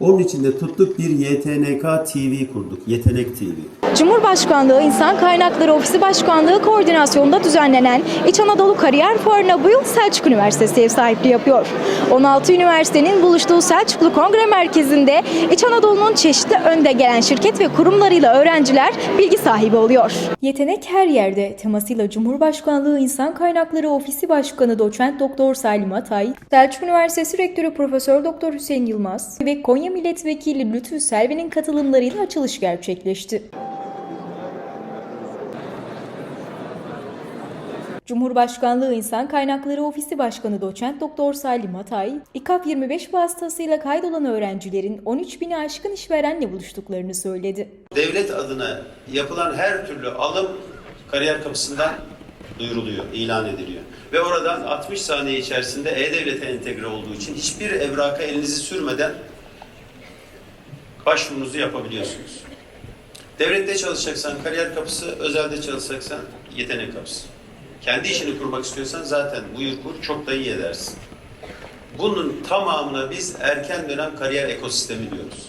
Onun için de tuttuk bir YTNK TV kurduk. Yetenek TV. Cumhurbaşkanlığı İnsan Kaynakları Ofisi Başkanlığı koordinasyonunda düzenlenen İç Anadolu Kariyer Fuarı'na bu yıl Selçuk Üniversitesi ev sahipliği yapıyor. 16 üniversitenin buluştuğu Selçuklu Kongre Merkezi'nde İç Anadolu'nun çeşitli önde gelen şirket ve kurumlarıyla öğrenciler bilgi sahibi oluyor. Yetenek her yerde temasıyla Cumhurbaşkanlığı İnsan Kaynakları Ofisi Başkanı Doçent Doktor Salim Atay, Selçuk Üniversitesi Rektörü Profesör Doktor Hüseyin Yılmaz ve Konya Milletvekili Lütfü Selvi'nin katılımlarıyla açılış gerçekleşti. Cumhurbaşkanlığı İnsan Kaynakları Ofisi Başkanı Doçent Doktor Salim Atay, İKAP 25 vasıtasıyla kaydolan öğrencilerin 13 bini aşkın işverenle buluştuklarını söyledi. Devlet adına yapılan her türlü alım kariyer kapısından duyuruluyor, ilan ediliyor. Ve oradan 60 saniye içerisinde E-Devlet'e entegre olduğu için hiçbir evraka elinizi sürmeden başvurunuzu yapabiliyorsunuz. Devlette çalışacaksan kariyer kapısı, özelde çalışacaksan yetenek kapısı. Kendi işini kurmak istiyorsan zaten buyur kur, çok da iyi edersin. Bunun tamamına biz erken dönem kariyer ekosistemi diyoruz.